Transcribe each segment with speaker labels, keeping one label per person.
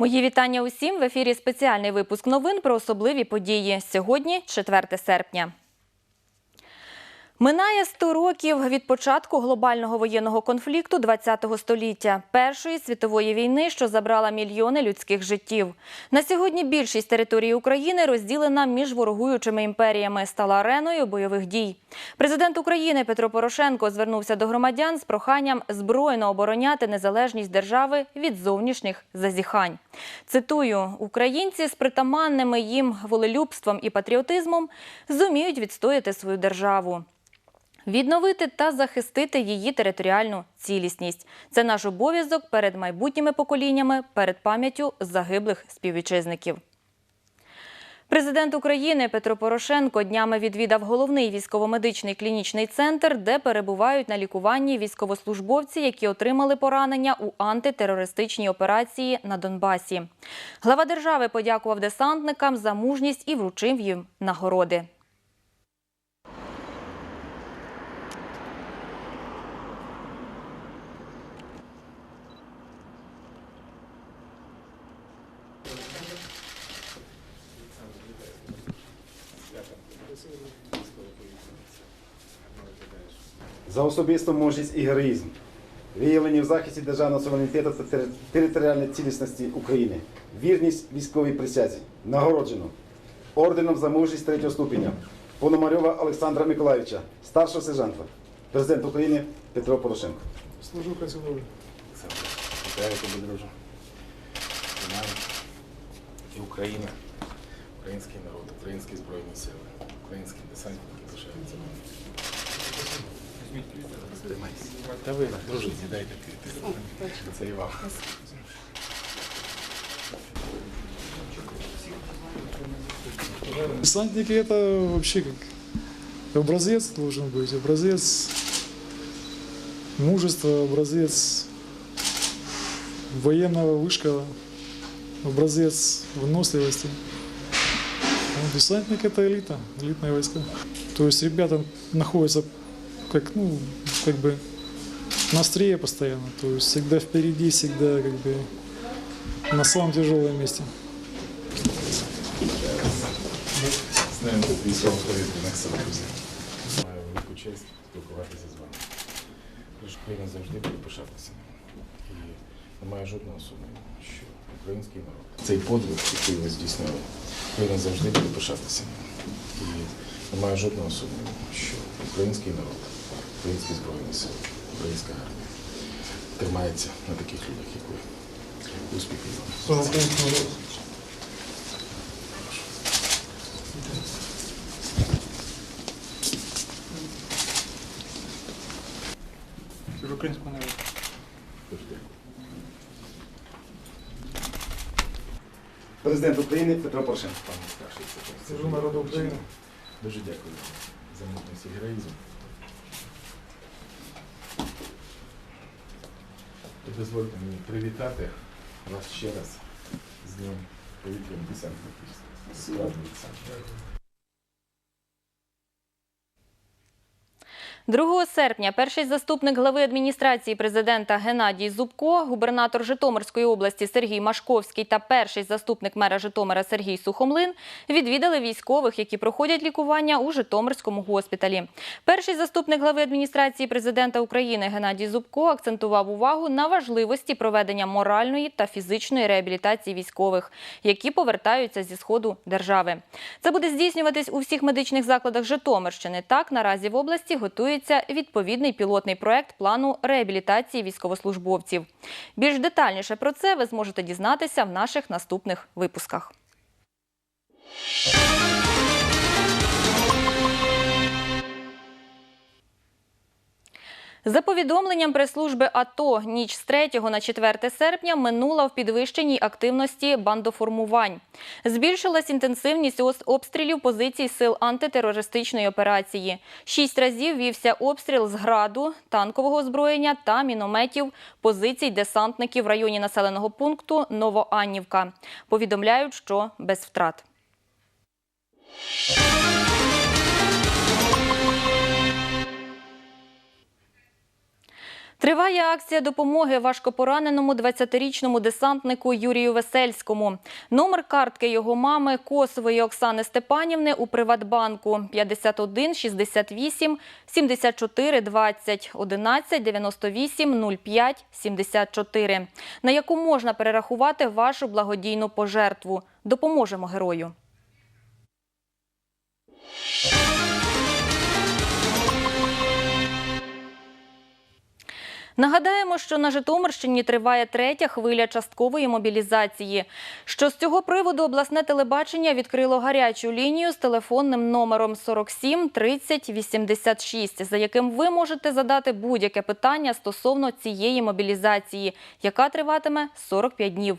Speaker 1: Мої вітання усім в ефірі. Спеціальний випуск новин про особливі події. Сьогодні 4 серпня. Минає 100 років від початку глобального воєнного конфлікту ХХ століття, першої світової війни, що забрала мільйони людських життів. На сьогодні більшість території України розділена між ворогуючими імперіями, стала ареною бойових дій. Президент України Петро Порошенко звернувся до громадян з проханням збройно обороняти незалежність держави від зовнішніх зазіхань. Цитую: українці з притаманними їм волелюбством і патріотизмом зуміють відстояти свою державу. Відновити та захистити її територіальну цілісність це наш обов'язок перед майбутніми поколіннями, перед пам'яттю загиблих співвітчизників. Президент України Петро Порошенко днями відвідав головний військово-медичний клінічний центр, де перебувають на лікуванні військовослужбовці, які отримали поранення у антитерористичній операції на Донбасі. Глава держави подякував десантникам за мужність і вручив їм нагороди.
Speaker 2: За особисту мужність і героїзм, виявлені в захисті державного суверенітету та територіальної цілісності України, вірність військовій присязі, нагороджено орденом за мужність третього ступеня Пономарьова Олександра Миколаївича, старшого сержанта, президент України Петро Порошенко.
Speaker 3: Служу.
Speaker 4: Знаю. І Україна, український народ, українські збройні сили, українські десантники лишаються. Тримайся. Та ви, друже, дайте квіти. Це і вам.
Speaker 3: Десантники это вообще как образец должен быть, образец мужества, образец военного вышка, образец выносливости. Ну, Десантник это элита, элитные войска. То есть ребята находятся как, ну, как бы на острие постоянно, то есть всегда впереди, всегда как бы на самом тяжелом месте.
Speaker 4: З ним військово-повітряних сил, друзі. Маю велику честь спілкуватися з вами. Тож Україна завжди буде пишатися. І немає жодного сумніву, що український народ. Цей подвиг, який ви здійснили, Україна завжди буде пишатися. І немає жодного сумніву, що український народ, українські збройні сили, українська армія тримається на таких людях, як ви. Успіхів вам!
Speaker 3: Українського народу.
Speaker 4: Дуже дякую.
Speaker 2: Президент України Петро Порошенко.
Speaker 4: Пане старший.
Speaker 3: Служу народу України.
Speaker 4: Дуже дякую за мужність і героїзм. І дозвольте мені привітати вас ще раз з Днем повітряних десантників. Складний десант.
Speaker 1: 2 серпня перший заступник глави адміністрації президента Геннадій Зубко, губернатор Житомирської області Сергій Машковський та перший заступник мера Житомира Сергій Сухомлин відвідали військових, які проходять лікування у Житомирському госпіталі. Перший заступник глави адміністрації президента України Геннадій Зубко акцентував увагу на важливості проведення моральної та фізичної реабілітації військових, які повертаються зі сходу держави. Це буде здійснюватись у всіх медичних закладах Житомирщини. Так наразі в області готується відповідний пілотний проект плану реабілітації військовослужбовців. Більш детальніше про це ви зможете дізнатися в наших наступних випусках. За повідомленням прес-служби АТО, ніч з 3 на 4 серпня минула в підвищеній активності бандоформувань. Збільшилась інтенсивність обстрілів позицій сил антитерористичної операції. Шість разів вівся обстріл з граду, танкового озброєння та мінометів позицій десантників в районі населеного пункту Новоаннівка. Повідомляють, що без втрат. Триває акція допомоги важкопораненому 20-річному десантнику Юрію Весельському. Номер картки його мами Косової Оксани Степанівни у Приватбанку 51 68 74 20 11 98 05 74, на яку можна перерахувати вашу благодійну пожертву. Допоможемо герою. Нагадаємо, що на Житомирщині триває третя хвиля часткової мобілізації. Що з цього приводу обласне телебачення відкрило гарячу лінію з телефонним номером 47 30 86, за яким ви можете задати будь-яке питання стосовно цієї мобілізації, яка триватиме 45 днів.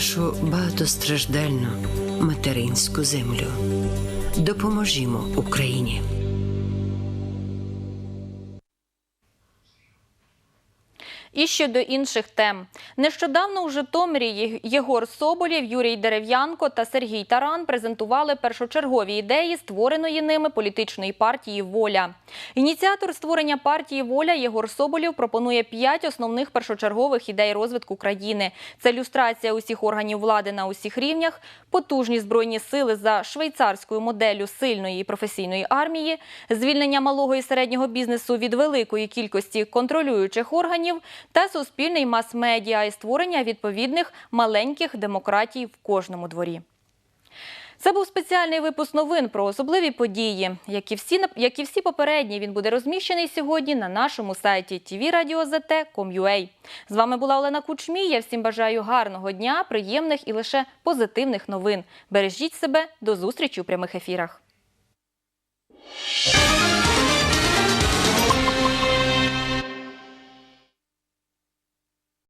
Speaker 5: нашу багатостраждальну материнську землю. Допоможімо Україні.
Speaker 1: І щодо інших тем. Нещодавно у Житомирі Єгор Соболєв, Юрій Дерев'янко та Сергій Таран презентували першочергові ідеї створеної ними політичної партії Воля. Ініціатор створення партії Воля Єгор Соболєв пропонує п'ять основних першочергових ідей розвитку країни: це люстрація усіх органів влади на усіх рівнях, потужні збройні сили за швейцарською моделлю сильної і професійної армії, звільнення малого і середнього бізнесу від великої кількості контролюючих органів та суспільний мас-медіа і створення відповідних маленьких демократій в кожному дворі. Це був спеціальний випуск новин про особливі події. Як і всі, як і всі попередні, він буде розміщений сьогодні на нашому сайті tvradio.zt.com.ua. З вами була Олена Кучмій. Я всім бажаю гарного дня, приємних і лише позитивних новин. Бережіть себе, до зустрічі у прямих ефірах.